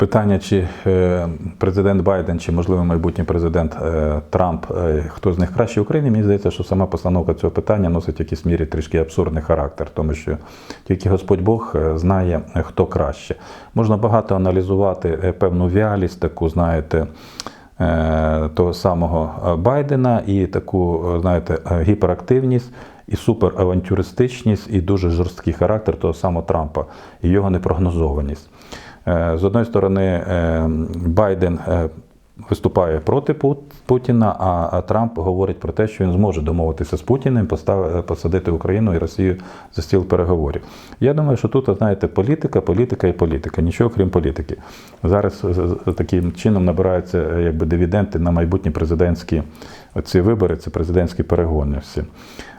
Питання, чи е, президент Байден, чи можливо майбутній президент е, Трамп, е, хто з них краще в Україні, мені здається, що сама постановка цього питання носить в якійсь мірі трішки абсурдний характер, тому що тільки Господь Бог знає, хто краще. Можна багато аналізувати певну вялість, таку, знаєте, того самого Байдена і таку, знаєте, гіперактивність. І суперавантюристичність, і дуже жорсткий характер того самого Трампа і його непрогнозованість. Е, З одної сторони, е, Байден е, виступає проти Путіна, а Трамп говорить про те, що він зможе домовитися з Путіним, посадити Україну і Росію за стіл переговорів. Я думаю, що тут, знаєте, політика, політика і політика, нічого крім політики. Зараз таким чином набираються якби дивіденти на майбутні президентські ці вибори, це президентські перегони. Всі.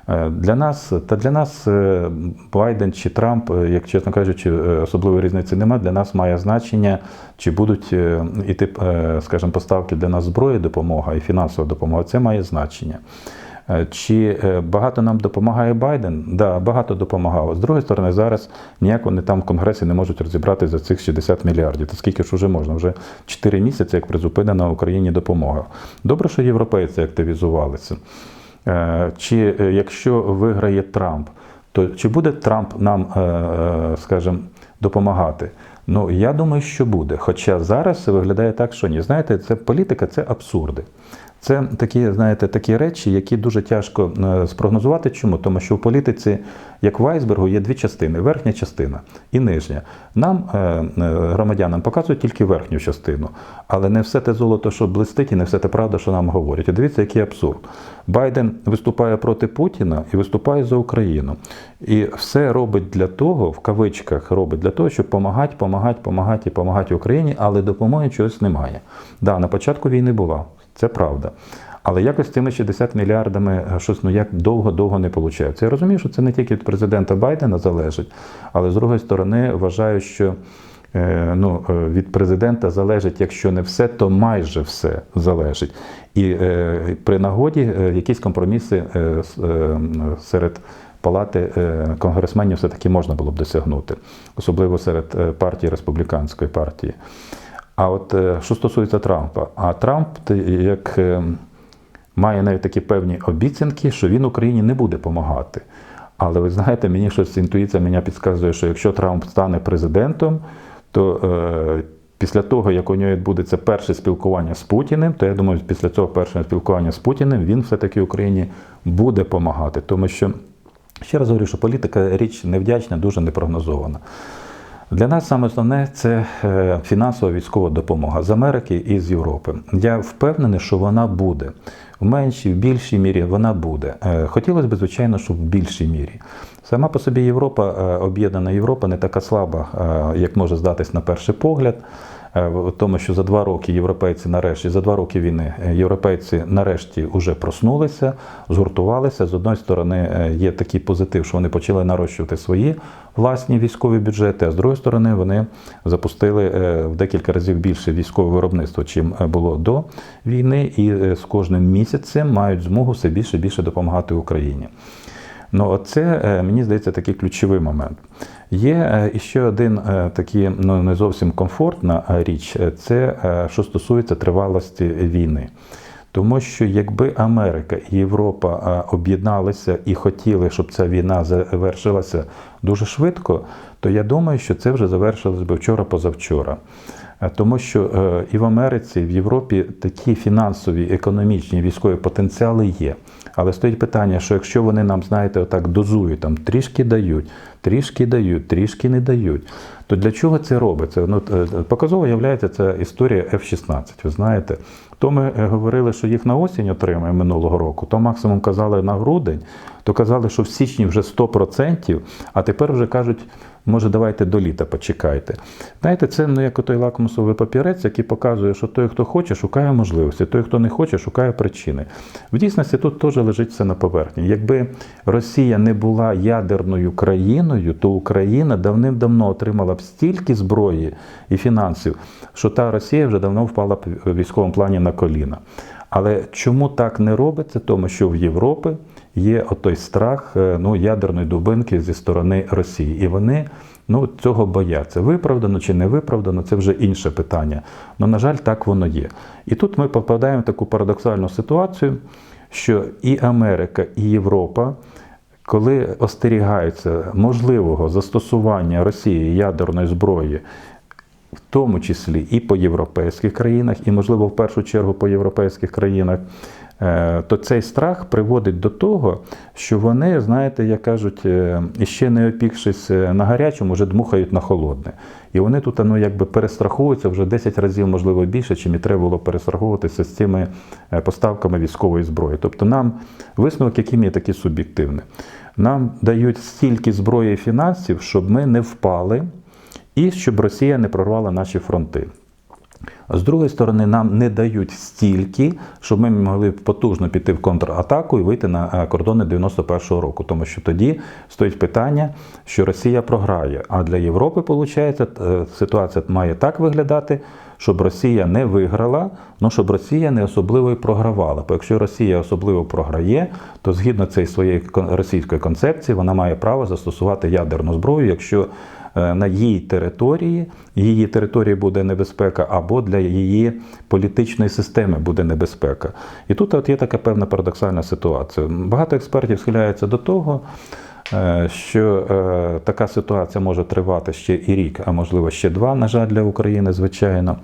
Е, Для нас, та для нас е, Байден чи Трамп, е, як чесно кажучи, особливої різниці немає. Для нас має значення, чи будуть іти, скажімо, поставки для нас зброї, допомога і фінансова допомога. Це має значення. Чи багато нам допомагає Байден? Да, багато допомагав. З другої сторони, зараз ніяк вони там в Конгресі не можуть розібрати за цих 60 мільярдів. Та скільки ж вже можна? Вже 4 місяці, як призупинена Україні допомога. Добре, що європейці активізувалися. Е, Чи е, якщо виграє Трамп, то чи буде Трамп нам, е, скажімо, допомагати? Ну, я думаю, що буде. Хоча зараз це виглядає так, що ні. Знаєте, це політика, це абсурди. Це такі, знаєте, такі речі, які дуже тяжко е, спрогнозувати. Чому? Тому що в політиці, як в айсбергу, є дві частини: верхня частина і нижня. Нам, е, е, громадянам, показують тільки верхню частину, але не все те золото, що блистить, і не все те правда, що нам говорять. І дивіться, який абсурд. Байден виступає проти Путіна і виступає за Україну. І все робить для того, в кавичках робить для того, щоб допомагати, допомагати, допомагати і допомагати Україні, але допомоги чогось немає. Да, на початку війни була. Це правда. Але якось цими 60 мільярдами е, щось ну як довго-довго не виходить. Я розумію, що це не тільки від президента Байдена залежить, але з другої сторони вважаю, що е, ну, е, від президента залежить, якщо не все, то майже все залежить. І при нагоді якісь компроміси серед палати конгресменів все-таки можна було б досягнути, особливо серед партії республіканської партії. А от е, що стосується Трампа, а Трамп як е, має навіть такі певні обіцянки, що він Україні не буде допомагати. Але ви знаєте, мені щось інтуїція мене підказує, що якщо Трамп стане президентом, то е, після того, як у нього відбудеться перше спілкування з Путіним, то я думаю, після цього першого спілкування з Путіним він все-таки Україні буде допомагати. Тому що, ще раз говорю, що політика річ невдячна, дуже непрогнозована. Для нас саме основне це е, фінансова військова допомога з Америки і з Європи. Я впевнений, що вона буде. В меншій, в більшій мірі вона буде. Е, Хотілося б, звичайно, щоб в більшій мірі. Сама по собі Європа, е, об'єднана Європа, не така слаба, як може здатись на перший погляд. Е, в тому, що за два роки європейці нарешті, за два роки війни, е, європейці нарешті вже проснулися, згуртувалися. З одної сторони, е, є такий позитив, що вони почали нарощувати свої власні військові бюджети, а з другої сторони, вони запустили в декілька разів більше військове виробництво, чим було до війни, і з кожним місяцем мають змогу все більше і більше допомагати Україні. Ну, оце, е, мені здається, такий ключовий момент. Є е, іще один е, такий ну, не зовсім комфортна річ, це що стосується тривалості війни. Тому що якби Америка і Європа об'єдналися і хотіли, щоб ця війна завершилася дуже швидко, то я думаю, що це вже завершилось би вчора-позавчора. Е, Тому що е, і в Америці, і в Європі такі фінансові, економічні, військові потенціали є. Але стоїть питання, що якщо вони нам, знаєте, отак дозують, там трішки дають, трішки дають, трішки не дають, то для чого це робиться? Ну, е, показово є ця історія F-16. Ви знаєте, то ми говорили, що їх на осінь отримаємо минулого року, то максимум казали на грудень, то казали, що в січні вже 100%, а тепер вже кажуть, може, давайте до літа почекайте. Знаєте, це ну, як той лакмусовий папірець, який показує, що той, хто хоче, шукає можливості, той, хто не хоче, шукає причини. В дійсності тут теж лежить все на поверхні. Якби Росія не була ядерною країною, то Україна давним-давно отримала б стільки зброї і фінансів, що та Росія вже давно впала в військовому плані на коліна. Але чому так не робиться? Тому що в Європі є отой страх е, ну, ядерної дубинки зі сторони Росії. І вони ну, цього бояться. Виправдано чи не виправдано, це вже інше питання. Ну, на жаль, так воно є. І тут ми попадаємо в таку парадоксальну ситуацію, що і Америка, і Європа. Коли остерігаються можливого застосування Росії ядерної зброї, в тому числі і по європейських країнах, і, можливо, в першу чергу по європейських країнах, то цей страх приводить до того, що вони, знаєте, як кажуть, е, іще не опікшись е, на гарячому, вже дмухають на холодне. І вони тут ну, якби перестраховуються вже 10 разів, можливо, більше, чим і треба було перестраховуватися з цими е, поставками військової зброї. Тобто нам висновок, який є такий суб'єктивний. Нам дають стільки зброї і фінансів, щоб ми не впали і щоб Росія не прорвала наші фронти. З другої сторони, нам не дають стільки, щоб ми могли потужно піти в контратаку і вийти на е, кордони 91-го року. Тому що тоді стоїть питання, що Росія програє. А для Європи, виходить, ситуація має так виглядати, щоб Росія не виграла, але щоб Росія не особливо і програвала. Бо якщо Росія особливо програє, то згідно цієї своєї російської концепції вона має право застосувати ядерну зброю, якщо е, на її території, її території буде небезпека, або для її політичної системи буде небезпека. І тут от є така певна парадоксальна ситуація. Багато експертів схиляються до того, е, що е, така ситуація може тривати ще і рік, а можливо ще два, на жаль, для України, звичайно.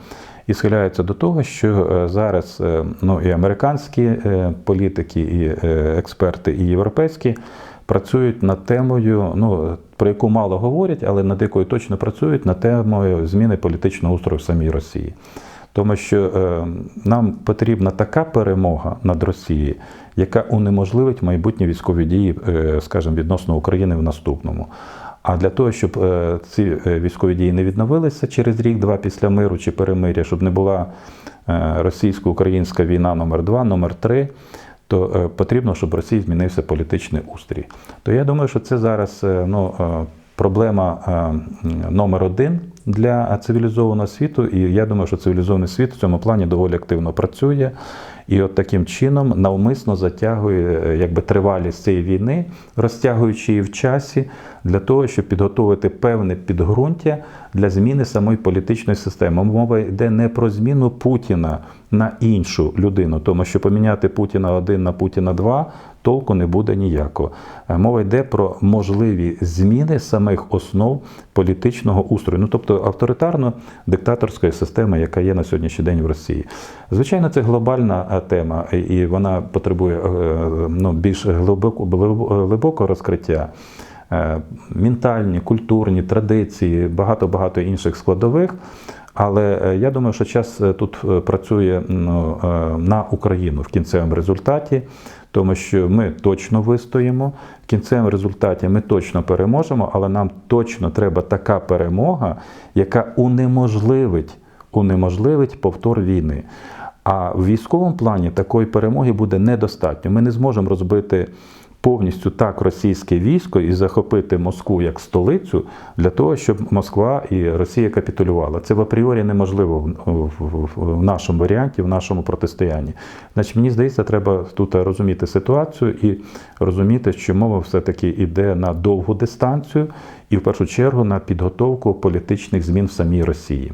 І схиляються до того, що е, зараз е, ну, і американські е, політики, і е, експерти, і європейські працюють над темою, ну, про яку мало говорять, але над якою точно працюють над темою зміни політичного устрою в самій Росії. Тому що е, нам потрібна така перемога над Росією, яка унеможливить майбутні військові дії, е, скажімо, відносно України в наступному. А для того, щоб е, ці військові дії не відновилися через рік-два після миру чи перемиря, щоб не була російсько-українська війна номер 2 номер 3 то е, потрібно, щоб в Росії змінився політичний устрій. То я думаю, що це зараз е, ну, е, проблема номер один для цивілізованого світу. І я думаю, що цивілізований світ в цьому плані доволі активно працює. І от таким чином навмисно затягує якби тривалість цієї війни, розтягуючи її в часі для того, щоб підготовити певне підґрунтя для зміни самої політичної системи. Мова йде не про зміну Путіна на іншу людину, тому що поміняти Путіна 1 на Путіна 2 толку не буде ніякого. Е, Мова йде про можливі зміни самих основ політичного устрою, ну тобто авторитарно-диктаторської системи, яка є на сьогоднішній день в Росії. Звичайно, це глобальна е, тема, і вона потребує е, ну, більш глибокого розкриття. Е, Ментальні, культурні традиції, багато-багато інших складових. Але е, я думаю, що час е, тут працює ну, на Україну в кінцевому результаті, тому що ми точно вистоїмо. В кінцевому результаті ми точно переможемо, але нам точно треба така перемога, яка унеможливить, унеможливить повтор війни. А в військовому плані такої перемоги буде недостатньо. Ми не зможемо розбити повністю так російське військо і захопити Москву як столицю для того, щоб Москва і Росія капітулювала. Це в апріорі неможливо в, нашому варіанті, в нашому протистоянні. Значить, мені здається, треба тут розуміти ситуацію і розуміти, що мова все-таки йде на довгу дистанцію і в першу чергу на підготовку політичних змін в самій Росії.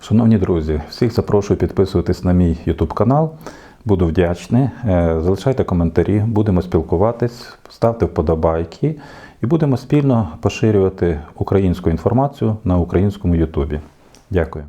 Шановні друзі, всіх запрошую підписуватись на мій YouTube канал. Буду вдячний. Е, Залишайте коментарі, будемо спілкуватись, ставте вподобайки і будемо спільно поширювати українську інформацію на українському Ютубі. Дякую.